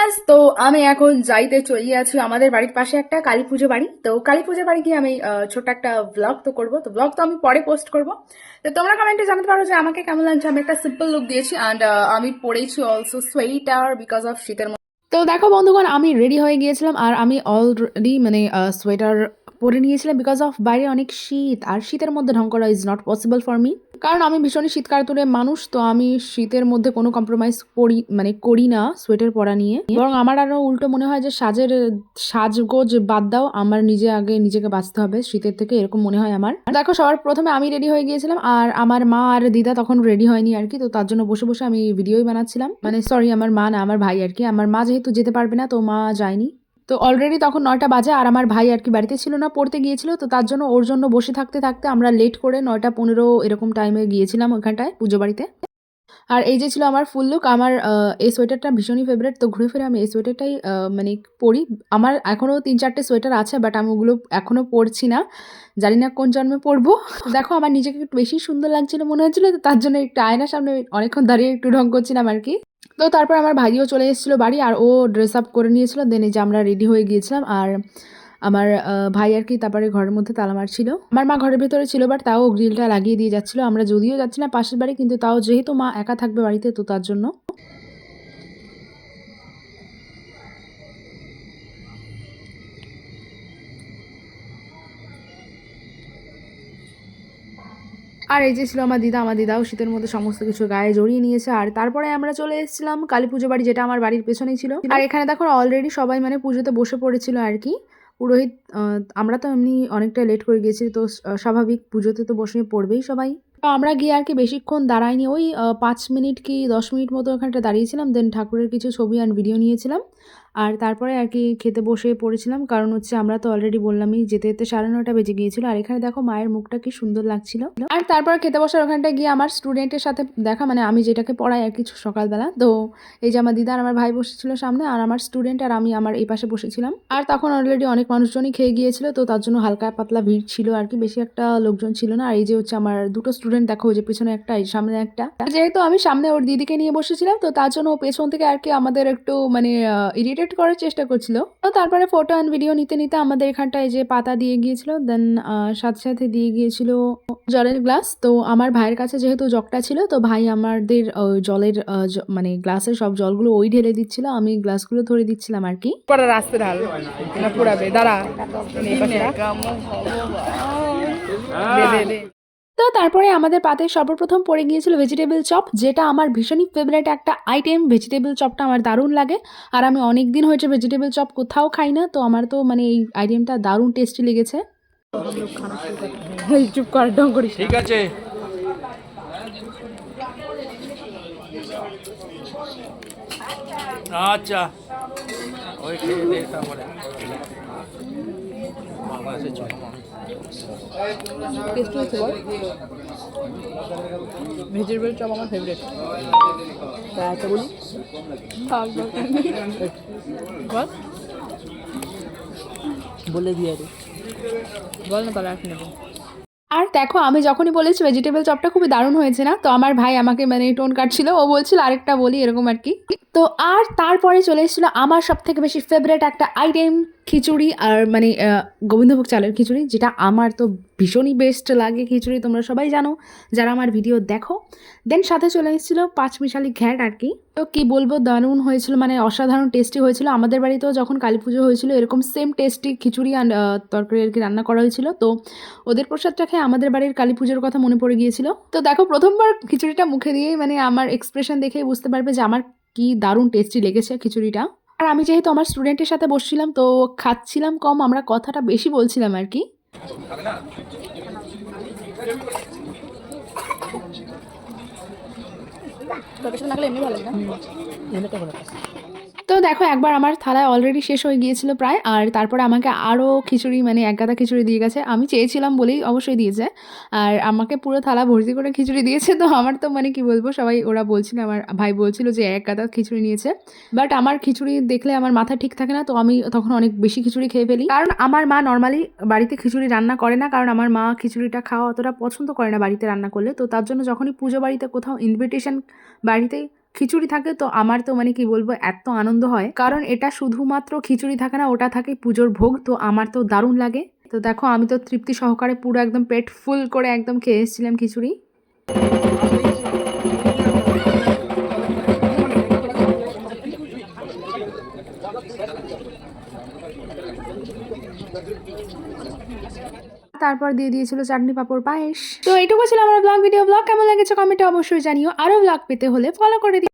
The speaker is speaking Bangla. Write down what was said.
আজ তো আমি এখন যাইতে চলে আছি আমাদের বাড়ির পাশে একটা কালী পুজো বাড়ি। তো কালী পুজো বাড়ি গিয়ে আমি ছোট্ট একটা ব্লগ তো করব। তো ব্লগ তো আমি পরে পোস্ট করব। তো তোমরা কমেন্টে জানাতে পারো যে আমাকে কেমন লাগছে? আমি একটা সিম্পল লুক দিয়েছি অ্যান্ড আমি পরেছি অলসো সোয়েটার বিকজ অফ শীতের তো দেখো বন্ধুগণ, আমি রেডি হয়ে গিয়েছিলাম আর আমি অলরেডি মানে সোয়েটার পরে নিয়েছিলাম বিকজ অফ বাইরে অনেক শীত। আর শীতের মধ্যে ঢং করা is not possible for me কারণ আমি ভীষণই শীত কাতুরে মানুষ, তো আমি শীতের মধ্যে কোনো কম্প্রোমাইজ করি মানে করি না সোয়েটার পরা নিয়ে। বরং আমার আরও উল্টো মনে হয় যে সাজের, সাজগোজ বাদ দাও, আমার নিজে আগে নিজেকে বাঁচতে হবে, শীতের থেকে এরকম মনে হয় আমার। দেখো, সবার প্রথমে আমি রেডি হয়ে গিয়েছিলাম, আর আমার মা আর দিদা তখন রেডি হয়নি আর কি, তো তার জন্য বসে বসে আমি ভিডিওই বানাচ্ছিলাম। মানে সরি আমার মা না, আমার ভাই আর কি। আমার মা যেহেতু যেতে পারবে না, তো মা যায়নি। তো অলরেডি তখন নয়টা বাজে আর আমার ভাই আর কি বাড়িতে ছিল না, পড়তে গিয়েছিল, তো তার জন্য ওর জন্য বসে থাকতে থাকতে আমরা লেট করে নয়টা পনেরো এরকম টাইমে গিয়েছিলাম ওখানটায় পুজো বাড়িতে। আর এই যে ছিল আমার ফুল লুক আমার এই সোয়েটারটা ভীষণই ফেভারিট তো ঘুরে ফিরে আমি এই সোয়েটারটাই মানে পরি। আমার এখনও তিন চারটে সোয়েটার আছে বাট আমি ওগুলো এখনও পরছি না। জানি না কোন জন্মে পরবো। দেখো আমার নিজেকে একটু বেশি সুন্দর লাগছিল মনে হচ্ছিল, তো তার জন্য একটু আয়নার সামনে অনেকক্ষণ দাঁড়িয়ে একটু ঢং করছিলাম আর কি। তো তারপর আমার ভাইও চলে এসেছিল বাড়ি আর ও ড্রেস আপ করে নিয়েছিল। দেন এই যে আমরা রেডি হয়ে গিয়েছিলাম আর আমার ভাই আর কি তারপরে ঘরের মধ্যে তালা মারছিল আমার মা ঘরের ভেতরে ছিল বাট তাও গ্রিলটা লাগিয়ে দিয়ে যাচ্ছিল। আমরা যদিও যাচ্ছি না পাশের বাড়ি কিন্তু তাও যেহেতু মা একা থাকবে বাড়িতে তো তার জন্য। আর এই যে ছিল আমার দিদা, আমার দিদাও শীতের মধ্যে সমস্ত কিছু গায়ে জড়িয়ে নিয়েছে। আর তারপরে আমরা চলে এসেছিলাম কালী পুজো বাড়ি, যেটা আমার বাড়ির পেছনেই ছিল। আর এখানে দেখো অলরেডি সবাই মানে পুজোতে বসে পড়েছিল আর কি। পুরোহিত আমরা তো এমনি অনেকটা লেট করে গেছি তো স্বাভাবিক পুজোতে তো বসে পড়বেই সবাই। তো আমরা গিয়ে আর কি বেশিক্ষণ দাঁড়াইনি, ওই পাঁচ মিনিট কি দশ মিনিট মতো ওখানটা দাঁড়িয়েছিলাম দেন ঠাকুরের কিছু ছবি আর ভিডিও নিয়েছিলাম। আর তারপরে আর কি খেতে বসে পড়েছিলাম। কারণ হচ্ছে আমরা তো অলরেডি বললামই যেতে যেতে সাড়ে নটা বেজে গিয়েছিল। আর এখানে দেখো মায়ের মুখটা কি সুন্দর লাগছিল। আর তারপর খেতে বসার ওখানটা গিয়ে আমার স্টুডেন্টের সাথে দেখা মানে আমি যেটাকে পড়াই আর কিছু সকালবেলা। তো এই যে আমার দিদা আর আমার ভাই বসেছিল সামনে, আর আমার স্টুডেন্ট আর আমি আমার এই পাশে বসেছিলাম। আর তখন অলরেডি অনেক মানুষজনই খেয়ে গিয়েছিল, তো তার জন্য হালকা পাতলা ভিড় ছিল আর কি, বেশি একটা লোকজন ছিল না। আর এই যে হচ্ছে আমার দুটো স্টুডেন্ট দেখো যে পিছনে একটা, এই সামনে একটা। যেহেতু আমি সামনে ওর দিদিকে নিয়ে বসেছিলাম, তো তার জন্য পেছন থেকে আর কি আমাদের একটু মানে ইরিটেট করার চেষ্টা করছিল। তো তারপরে ফটো অ্যান্ড ভিডিও নিতে নিতে আমাদের এখানটায় যে পাতা দিয়ে গিয়েছিল দেন সাথে সাথে দিয়ে গিয়েছিল জলের গ্লাস তো আমার ভাইয়ের কাছে যেহেতু জগটা ছিল তো ভাই আমাদের জলের মানে গ্লাসের সব জলগুলো ওই ঢেলে দিচ্ছিল আমি গ্লাসগুলো ধরে দিচ্ছিলাম আর কি। পরে রাস্তে ঢাল পুরাবে দাঁড়া। তো তারপরে আমাদের পাতে সর্বপ্রথম পড়ে গিয়েছিল ভেজিটেবল চপ যেটা আমার ভীষণই ফেভারিট একটা আইটেম ভেজিটেবল চপটা আমার দারুণ লাগে। আর আমি অনেক দিন হয়েছে ভেজিটেবল চপ কোথাও খাই না, তো আমার তো মানে এই আইটেমটা দারুণ টেস্টি লেগেছে। চুপ ঠিক আছে। আচ্ছা। ওই খেয়ে টেস্টি ভেজিটেবল চপ আমার ফেভারিট তা একটা বলি? বল। বলে দিয়ে দে। বল না তাহলে এক নেব? আর দেখো আমি যখনই বলেছি ভেজিটেবল চপটা খুবই দারুণ হয়েছে না তো আমার ভাই আমাকে মানে টোন কাটছিল ও বলছিল আরেকটা বলি এরকম আর কি। তো আর তারপরে চলে এসেছিল আমার সব থেকে বেশি ফেভারেট একটা আইটেম খিচুড়ি আর মানে গোবিন্দভোগ চালের খিচুড়ি, যেটা আমার তো ভীষণই বেস্ট লাগে খিচুড়ি, তোমরা সবাই জানো। যারা আমার ভিডিও দেখো দেন সাথে চলে এসেছিল পাঁচমিশালি ঘ্যাট আর কি। তো কী বলব, দারুণ হয়েছিল মানে অসাধারণ টেস্টি হয়েছিল। আমাদের বাড়িতেও যখন কালী পুজো হয়েছিল, এরকম সেম টেস্টি খিচুড়ি আর তরকারি আর কি রান্না করা হয়েছিল। তো ওদের প্রসাদটা খেয়ে আমাদের বাড়ির কালী পুজোর কথা মনে পড়ে গিয়েছিল। তো দেখো, প্রথমবার খিচুড়িটা মুখে দিয়েই মানে আমার এক্সপ্রেশন দেখেই বুঝতে পারবে যে আমার কি দারুণ টেস্টি লেগেছে খিচুড়িটা। আর আমি যেহেতু আমার স্টুডেন্টের সাথে বসছিলাম তো খাচ্ছিলাম কম আমরা কথাটা বেশি বলছিলাম আর কি। না এমনি ভালো তো দেখো, একবার আমার থালায় অলরেডি শেষ হয়ে গিয়েছিল প্রায়, আর তারপরে আমাকে আরও খিচুড়ি মানে এক গাদা খিচুড়ি দিয়ে গেছে। আমি চেয়েছিলাম বলেই অবশ্যই দিয়েছে, আর আমাকে পুরো থালা ভর্তি করে খিচুড়ি দিয়েছে। তো আমার তো মানে কি বলব, সবাই ওরা বলছিল, আমার ভাই বলছিল যে এক গাদা খিচুড়ি নিয়েছে। বাট আমার খিচুড়ি দেখলে আমার মাথা ঠিক থাকে না, তো আমি তখন অনেক বেশি খিচুড়ি খেয়ে ফেলি। কারণ আমার মা নর্মালি বাড়িতে খিচুড়ি রান্না করে না, কারণ আমার মা খিচুড়িটা খাওয়া অতটা পছন্দ করে না বাড়িতে রান্না করলে। তো তার জন্য যখনই পুজো বাড়িতে কোথাও ইনভিটেশন বাড়িতে খিচুড়ি থাকে তো আমার তো মানে কি বলব, এত আনন্দ হয়। কারণ এটা শুধুমাত্র খিচুড়ি থাকে না, ওটা থাকে পুজোর ভোগ, তো আমার তো দারুণ লাগে। তো দেখো, আমি তো তৃপ্তি সহকারে পুরো একদম পেট ফুল করে একদম খেয়ে এসেছিলাম খিচুড়ি। তারপর দিয়ে দিয়েছিল চাটনি পাঁপড় পায়েস। তো এইটুকু ছিল আমার ব্লগ ভিডিও ব্লগ কেমন লেগেছে কমেন্টে অবশ্যই জানিও। আরও ব্লগ পেতে হলে ফলো করে দিও।